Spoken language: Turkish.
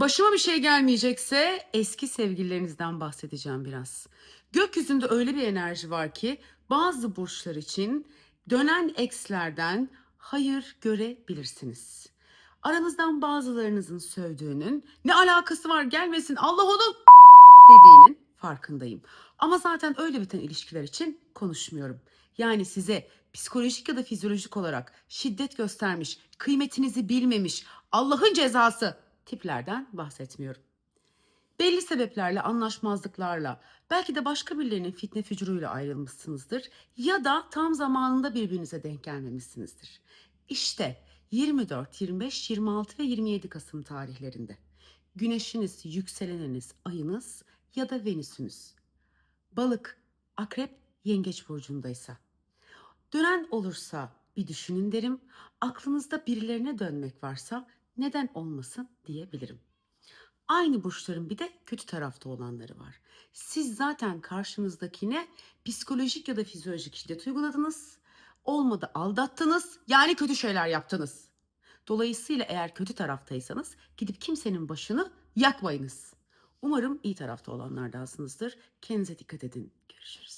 Başıma bir şey gelmeyecekse eski sevgililerinizden bahsedeceğim biraz. Gökyüzünde öyle bir enerji var ki bazı burçlar için dönen ekslerden hayır görebilirsiniz. Aranızdan bazılarınızın sövdüğünün ne alakası var gelmesin Allah onu dediğinin farkındayım. Ama zaten öyle biten ilişkiler için konuşmuyorum. Yani size psikolojik ya da fizyolojik olarak şiddet göstermiş, kıymetinizi bilmemiş, Allah'ın cezası tiplerden bahsetmiyorum. Belli sebeplerle, anlaşmazlıklarla, belki de başka birilerinin fitne fücuruyla ayrılmışsınızdır ya da tam zamanında birbirinize denk gelmemişsinizdir. İşte 24, 25, 26 ve 27 Kasım tarihlerinde güneşiniz, yükseleniniz, ayınız ya da venüsünüz balık, akrep, yengeç burcundaysa. Dönen olursa bir düşünün derim. Aklınızda birilerine dönmek varsa neden olmasın diyebilirim. Aynı burçların bir de kötü tarafta olanları var. Siz zaten karşınızdakine psikolojik ya da fizyolojik şiddet uyguladınız. Olmadı aldattınız. Yani kötü şeyler yaptınız. Dolayısıyla eğer kötü taraftaysanız gidip kimsenin başını yakmayınız. Umarım iyi tarafta olanlardansınızdır. Kendinize dikkat edin. Görüşürüz.